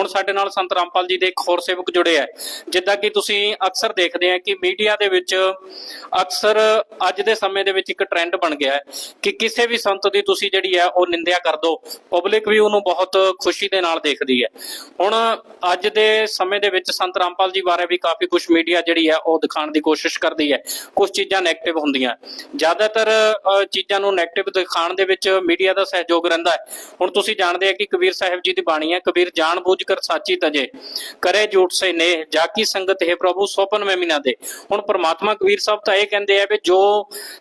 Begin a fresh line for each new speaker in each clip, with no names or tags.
ਹੁਣ ਸਾਡੇ ਨਾਲ ਸੰਤ ਰਾਮਪਾਲ ਜੀ ਦੇ ਇੱਕ ਹੋਰ ਸੇਵਕ ਜੁੜੇ ਆ। ਜਿੱਦਾਂ ਕਿ ਤੁਸੀਂ ਅਕਸਰ ਦੇਖਦੇ ਆ ਕਿ ਮੀਡੀਆ ਦੇ ਵਿੱਚ ਅਕਸਰ ਅੱਜ ਦੇ ਸਮੇਂ ਦੇ ਵਿੱਚ ਇੱਕ ਟ੍ਰੈਂਡ ਬਣ ਗਿਆ ਹੈ ਕਿ ਕਿਸੇ ਵੀ ਸੰਤ ਦੀ ਤੁਸੀਂ ਜਿਹੜੀ ਹੈ ਉਹ ਨਿੰਦਿਆ ਕਰ ਦੋ ਪਬਲਿਕ ਵੀ ਉਹਨੂੰ ਬਹੁਤ ਖੁਸ਼ੀ ਦੇ ਨਾਲ ਦੇਖਦੀ ਹੈ। ਹੁਣ ਅੱਜ ਦੇ ਸਮੇਂ ਦੇ ਵਿੱਚ ਸੰਤ ਰਾਮਪਾਲ ਜੀ ਬਾਰੇ ਵੀ ਕਾਫੀ ਕੁਝ ਮੀਡੀਆ ਜਿਹੜੀ ਹੈ ਉਹ ਦਿਖਾਉਣ ਦੀ ਕੋਸ਼ਿਸ਼ ਕਰਦੀ ਹੈ। ਕੁਝ ਚੀਜ਼ਾਂ 네ਗੇਟਿਵ ਹੁੰਦੀਆਂ। ਜ਼ਿਆਦਾਤਰ ਚੀਜ਼ਾਂ ਨੂੰ 네ਗੇਟਿਵ ਦਿਖਾਉਣ ਦੇ ਵਿੱਚ ਮੀਡੀਆ ਦਾ ਸਹਿਯੋਗ ਰਹਿੰਦਾ ਹੈ। ਹੁਣ ਤੁਸੀਂ ਜਾਣਦੇ ਆ ਕਿ ਕਬੀਰ ਸਾਹਿਬ ਜੀ ਦੀ ਬਾਣੀ ਹੈ, ਕਬੀਰ ਜਾਣ ਬੁੱਝ ਕਰ ਸਾਚੀ ਕਰੇ ਝੂਠ ਸੇ ਨੇ ਜਾ ਕੀ ਸੰਗਤ ਹੈ ਪ੍ਰਭੂ ਸੋਪਨ ਮੈਂ ਮਿਨਾ ਦੇ। ਹੁਣ ਪ੍ਰਮਾਤਮਾ ਕਬੀਰ ਸਾਹਿਬ ਤਾਂ ਇਹ ਕਹਿੰਦੇ ਆ ਵੀ ਜੋ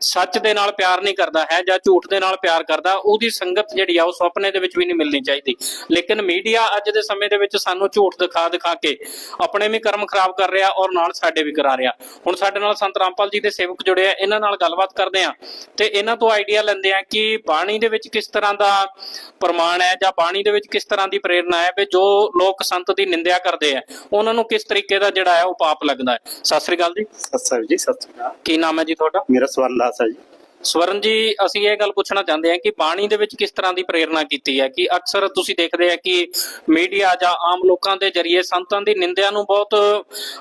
ਸੱਚ ਦੇ ਨਾਲ ਪਿਆਰ ਨਹੀਂ ਕਰਦਾ ਹੈ ਜਾਂ ਝੂਠ ਦੇ ਨਾਲ ਪਿਆਰ ਕਰਦਾ, ਉਹਦੀ ਸੰਗਤ ਜਿਹੜੀ ਆ, ਉਹ ਸੁਪਨੇ ਦੇ ਵਿੱਚ ਵੀ ਨਹੀਂ ਮਿਲਣੀ ਚਾਹੀਦੀ। ਲੇਕਿਨ ਮੀਡੀਆ ਅੱਜ ਦੇ ਸਮੇਂ ਦੇ ਵਿੱਚ ਸਾਨੂੰ ਝੂਠ ਦਿਖਾ ਦਿਖਾ ਕੇ ਆਪਣੇ ਵੀ ਕਰਮ ਖਰਾਬ ਕਰ ਰਿਹਾ ਔਰ ਨਾਲ ਸਾਡੇ ਵੀ ਕਰਾ ਰਿਹਾ। ਹੁਣ ਸਾਡੇ ਨਾਲ ਸੰਤ ਰਾਮਪਾਲ ਜੀ ਦੇ ਸੇਵਕ ਜੁੜੇ ਆ, ਇਹਨਾਂ ਨਾਲ ਗੱਲਬਾਤ ਕਰਦੇ ਆ ਤੇ ਇਹਨਾਂ ਤੋਂ ਆਈਡੀਆ ਲੈਂਦੇ ਆ ਕਿ ਬਾਣੀ ਦੇ ਵਿੱਚ ਕਿਸ ਤਰ੍ਹਾਂ ਦਾ ਪ੍ਰਮਾਣ ਹੈ ਜਾਂ ਬਾਣੀ ਦੇ ਵਿੱਚ ਕਿਸ ਤਰ੍ਹਾਂ ਦੀ ਪ੍ਰੇਰਣਾ ਹੈ ਵੀ ਜੋ ਲੋਕ ਸੰਤ ਦੀ ਨਿੰਦਿਆ ਕਰਦੇ ਆ। ਉਹਨਾਂ ਨੂੰ ਕਿਸ ਤਰੀਕੇ ਦਾ ਜਿਹੜਾ ਹੈ ਉਹ ਪਾਪ ਲੱਗਦਾ ਹੈ। ਸਤਿ ਸ੍ਰੀ ਅਕਾਲ ਜੀ।
ਸਤਿ ਸ੍ਰੀ ਜੀ ਸਤਿ ਸ੍ਰੀ ਅਕਾਲ।
ਕੀ ਨਾਮ ਹੈ ਜੀ ਤੁਹਾਡਾ?
ਮੇਰਾ ਸਵਰਨ ਦਾਸ ਹੈ ਜੀ।
ਸਵਰਨ ਜੀ, ਅਸੀਂ ਇਹ ਗੱਲ ਪੁੱਛਣਾ ਚਾਹੁੰਦੇ ਹਾਂ ਕਿ ਬਾਣੀ ਦੇ ਵਿੱਚ ਕਿਸ ਤਰ੍ਹਾਂ ਦੀ ਪ੍ਰੇਰਣਾ ਕੀਤੀ ਹੈ? ਕਿ ਅਕਸਰ ਤੁਸੀਂ ਦੇਖਦੇ ਆ ਕਿ ਮੀਡੀਆ ਜਾਂ ਆਮ ਲੋਕਾਂ ਦੇ ਜ਼ਰੀਏ ਸੰਤਾਂ ਦੀ ਨਿੰਦਿਆ ਨੂੰ ਬਹੁਤ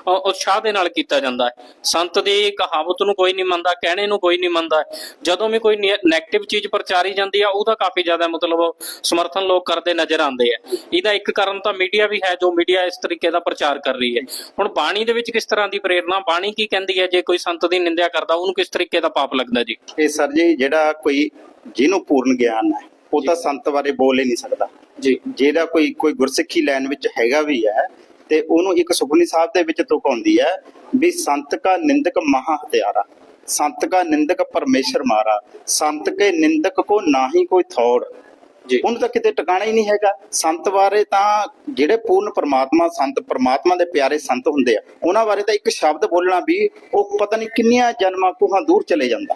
ਉਤਸ਼ਾਹ ਦੇ ਨਾਲ ਕੀਤਾ ਜਾਂਦਾ ਹੈ। ਸੰਤ ਦੀ ਕਹਾਵਤ ਨੂੰ ਕੋਈ ਨਹੀਂ ਮੰਨਦਾ, ਕਹਿਣੇ ਨੂੰ ਕੋਈ ਨਹੀਂ ਮੰਨਦਾ। ਜਦੋਂ ਵੀ ਕੋਈ ਨੈਗੇਟਿਵ ਚੀਜ਼ ਪ੍ਰਚਾਰੀ ਜਾਂਦੀ ਆ, ਉਹਦਾ ਕਾਫੀ ਜ਼ਿਆਦਾ ਮਤਲਬ ਸਮਰਥਨ ਲੋਕ ਕਰਦੇ ਨਜ਼ਰ ਆਉਂਦੇ ਆ। ਇਹਦਾ ਇੱਕ ਕਾਰਨ ਤਾਂ ਮੀਡੀਆ ਵੀ ਹੈ, ਜੋ ਮੀਡੀਆ ਇਸ ਤਰੀਕੇ ਦਾ ਪ੍ਰਚਾਰ ਕਰ ਰਹੀ ਹੈ। ਹੁਣ ਬਾਣੀ ਦੇ ਵਿੱਚ ਕਿਸ ਤਰ੍ਹਾਂ ਦੀ ਪ੍ਰੇਰਣਾ, ਬਾਣੀ ਕੀ ਕਹਿੰਦੀ ਹੈ? ਜੇ ਕੋਈ ਸੰਤ ਦੀ ਨਿੰਦਿਆ ਕਰਦਾ, ਉਹਨੂੰ ਕਿਸ ਤਰੀਕੇ ਦਾ ਪਾਪ ਲੱਗਦਾ ਜੀ?
ਸਰ ਜੀ ਜਿਹੜਾ ਕੋਈ ਜਿਹਨੂੰ ਪੂਰਨ ਗਿਆਨ ਹੈ ਉਹ ਤਾਂ ਸੰਤ ਬਾਰੇ ਬੋਲ ਹੀ ਨਹੀਂ ਸਕਦਾ।
ਜੀ।
ਜਿਹੜਾ ਕੋਈ ਕੋਈ ਗੁਰਸਿੱਖੀ ਲਾਈਨ ਵਿੱਚ ਹੈਗਾ ਵੀ ਹੈ ਤੇ ਉਹਨੂੰ ਇੱਕ ਸੁਖਮਨੀ ਸਾਹਿਬ ਦੇ ਵਿੱਚ ਤੁਕ ਆਉਂਦੀ ਹੈ ਵੀ ਸੰਤ ਕਾ ਨਿੰਦਕ ਮਹਾ ਹਤਿਆਰਾ ਸੰਤ ਕਾ ਨਿੰਦਕ ਪਰਮੇਸ਼ਰ ਮਾਰਾ ਸੰਤ ਕੇ ਨਿੰਦਕ ਕੋ ਨਾਹੀ ਕੋਈ ਥੌੜ।
ਜੀ।
ਉਹਨੂੰ ਤਾਂ ਕਿਤੇ ਟਿਕਾਣਾ ਹੀ ਨਹੀਂ ਹੈਗਾ। ਸੰਤ ਬਾਰੇ ਤਾਂ ਜਿਹੜੇ ਪੂਰਨ ਪਰਮਾਤਮਾ ਸੰਤ ਪਰਮਾਤਮਾ ਦੇ ਪਿਆਰੇ ਸੰਤ ਹੁੰਦੇ ਆ ਉਹਨਾਂ ਬਾਰੇ ਤਾਂ ਇੱਕ ਸ਼ਬਦ ਬੋਲਣਾ ਵੀ ਉਹ ਪਤਾ ਨਹੀਂ ਕਿੰਨੀਆਂ ਜਨਮਾਂ ਕੋਹਾਂ ਦੂਰ ਚਲੇ ਜਾਂਦਾ।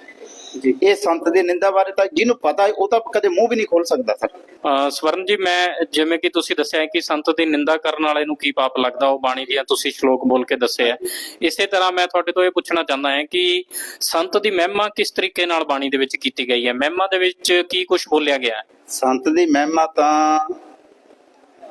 ਜੀ।
ਇਹ ਸੰਤ ਦੇ ਨਿੰਦਾ ਬਾਰੇ ਤਾਂ ਜਿਹਨੂੰ ਪਤਾ ਹੈ ਉਹ ਤਾਂ ਕਦੇ ਮੂੰਹ ਵੀ ਨਹੀਂ ਖੋਲ ਸਕਦਾ ਸਰ।
ਸਵਰਨ ਜੀ ਮੈਂ ਜਿਵੇਂ ਕਿ ਤੁਸੀਂ ਦੱਸਿਆ ਕਿ ਸੰਤ ਦੀ ਨਿੰਦਾ ਕਰਨ ਵਾਲੇ ਨੂੰ ਕੀ ਪਾਪ ਲੱਗਦਾ ਉਹ ਬਾਣੀ ਦੀਆਂ ਤੁਸੀਂ ਸ਼ਲੋਕ ਬੋਲ ਕੇ ਦੱਸਿਆ। ਇਸੇ ਤਰ੍ਹਾਂ ਮੈਂ ਤੁਹਾਡੇ ਤੋਂ ਇਹ ਪੁੱਛਣਾ ਚਾਹੁੰਦਾ ਹਾਂ ਕਿ ਸੰਤ ਦੀ ਮਹਿਮਾ ਕਿਸ ਤਰੀਕੇ ਨਾਲ ਬਾਣੀ ਦੇ ਵਿੱਚ ਕੀਤੀ ਗਈ ਹੈ? ਮਹਿਮਾ ਦੇ ਵਿੱਚ ਕੀ ਕੁਝ ਬੋਲਿਆ ਗਿਆ ਹੈ?
ਸੰਤ ਦੀ ਮਹਿਮਾ ਤਾਂ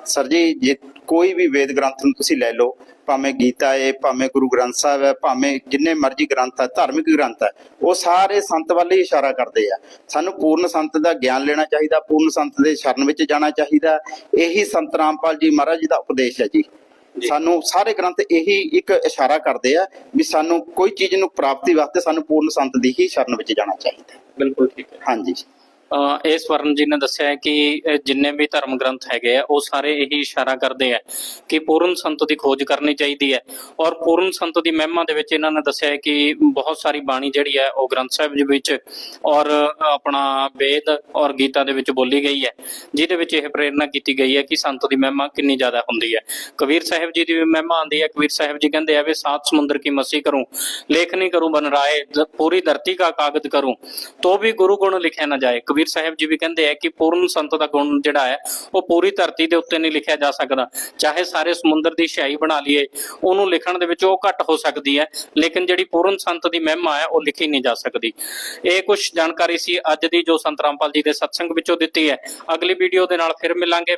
ਸਰ ਜੀ ਜੇ ਕੋਈ ਵੀ ਵੇਦ ਗ੍ਰੰਥ ਨੂੰ ਤੁਸੀਂ ਲੈ ਲਓ ਭਾਵੇਂ ਗੀਤਾ ਹੈ ਭਾਵੇਂ ਗੁਰੂ ਗ੍ਰੰਥ ਸਾਹਿਬ ਹੈ ਭਾਵੇਂ ਜਿੰਨੇ ਮਰਜ਼ੀ ਗ੍ਰੰਥ ਹੈ ਧਾਰਮਿਕ ਗ੍ਰੰਥ ਹੈ ਉਹ ਸਾਰੇ ਸੰਤ ਵੱਲ ਹੀ ਇਸ਼ਾਰਾ ਕਰਦੇ ਆ। ਸਾਨੂੰ ਪੂਰਨ ਸੰਤ ਦਾ ਗਿਆਨ ਲੈਣਾ ਚਾਹੀਦਾ ਪੂਰਨ ਸੰਤ ਦੇ ਸ਼ਰਨ ਵਿੱਚ ਜਾਣਾ ਚਾਹੀਦਾ। ਇਹੀ ਸੰਤ ਰਾਮਪਾਲ ਜੀ ਮਹਾਰਾਜ ਜੀ ਦਾ ਉਪਦੇਸ਼ ਹੈ ਜੀ। ਸਾਨੂੰ ਸਾਰੇ ਗ੍ਰੰਥ ਇਹੀ ਇੱਕ ਇਸ਼ਾਰਾ ਕਰਦੇ ਆ ਵੀ ਸਾਨੂੰ ਕੋਈ ਚੀਜ਼ ਨੂੰ ਪ੍ਰਾਪਤੀ ਵਾਸਤੇ ਸਾਨੂੰ ਪੂਰਨ ਸੰਤ ਦੀ ਹੀ ਸ਼ਰਨ ਵਿੱਚ ਜਾਣਾ ਚਾਹੀਦਾ।
ਬਿਲਕੁਲ ਠੀਕ ਹੈ।
ਹਾਂਜੀ।
ਇਹ ਸਵਰਨ ਜੀ ਨੇ ਦੱਸਿਆ ਕਿ ਜਿੰਨੇ ਵੀ ਧਰਮ ਗ੍ਰੰਥ ਹੈਗੇ ਆ, ਉਹ ਸਾਰੇ ਇਹੀ ਇਸ਼ਾਰਾ ਕਰਦੇ ਆ ਕਿ ਪੂਰਨ ਸੰਤ ਦੀ ਖੋਜ ਕਰਨੀ ਚਾਹੀਦੀ ਹੈ। ਔਰ ਪੂਰਨ ਸੰਤ ਦੀ ਮਹਿਮਾ ਦੇ ਵਿੱਚ ਇਹਨਾਂ ਨੇ ਦੱਸਿਆ ਕਿ ਬਹੁਤ ਸਾਰੀ ਬਾਣੀ ਜਿਹੜੀ ਹੈ, ਉਹ ਗ੍ਰੰਥ ਸਾਹਿਬ ਦੇ ਵਿੱਚ ਔਰ ਆਪਣਾ ਵੇਦ ਔਰ ਗੀਤਾ ਦੇ ਵਿੱਚ ਬੋਲੀ ਗਈ ਹੈ, ਜਿਹਦੇ ਵਿੱਚ ਇਹ ਪ੍ਰੇਰਣਾ ਕੀਤੀ ਗਈ ਹੈ ਕਿ ਸੰਤ ਦੀ ਮਹਿਮਾ ਕਿੰਨੀ ਜ਼ਿਆਦਾ ਹੁੰਦੀ ਹੈ। ਕਬੀਰ ਸਾਹਿਬ ਜੀ ਦੀ ਵੀ ਮਹਿਮਾ ਆਉਂਦੀ ਹੈ। ਕਬੀਰ ਸਾਹਿਬ ਜੀ ਕਹਿੰਦੇ ਆ ਵੀ ਸਾਤ ਸਮੁੰਦਰ ਕੀ ਮਸੀ ਕਰੂੰ ਲੇਖਨੀ ਨਹੀਂ ਕਰੂੰ ਬਨ ਰਾਏ ਪੂਰੀ ਧਰਤੀ ਕਾ ਕਾਗਜ਼ ਕਰੂੰ, ਤੋ ਵੀ ਗੁਰੂ ਗੁਣ ਲਿਖਿਆ ਨਾ ਜਾਏ। ਕਬੀਰ ਕਬੀਰ ਸਾਹਿਬ ਜੀ ਵੀ ਕਹਿੰਦੇ ਆ ਕਿ ਪੂਰਨ ਸੰਤ ਦਾ ਗੁਣ ਜਿਹੜਾ ਹੈ, ਉਹ ਪੂਰੀ ਧਰਤੀ ਦੇ ਉੱਤੇ ਨਹੀਂ ਲਿਖਿਆ ਜਾ ਸਕਦਾ। ਚਾਹੇ ਸਾਰੇ ਸਮੁੰਦਰ ਦੀ ਸ਼ਾਈ ਬਣਾ ਲਈਏ, ਉਹਨੂੰ ਲਿਖਣ ਦੇ ਵਿੱਚ ਉਹ ਘੱਟ ਹੋ ਸਕਦੀ ਹੈ, ਲੇਕਿਨ ਜਿਹੜੀ ਪੂਰਨ ਸੰਤ ਦੀ ਮਹਿਮਾ ਹੈ, ਉਹ ਲਿਖੀ ਨਹੀਂ ਜਾ ਸਕਦੀ। ਇਹ ਕੁਝ ਜਾਣਕਾਰੀ ਸੀ ਅੱਜ ਦੀ ਜੋ ਸੰਤ ਰਾਮਪਾਲ ਜੀ ਦੇ ਸਤਸੰਗ ਵਿੱਚੋਂ ਦਿੱਤੀ ਹੈ। ਅਗਲੀ ਵੀਡੀਓ ਦੇ ਨਾਲ ਫਿਰ ਮਿਲਾਂਗੇ।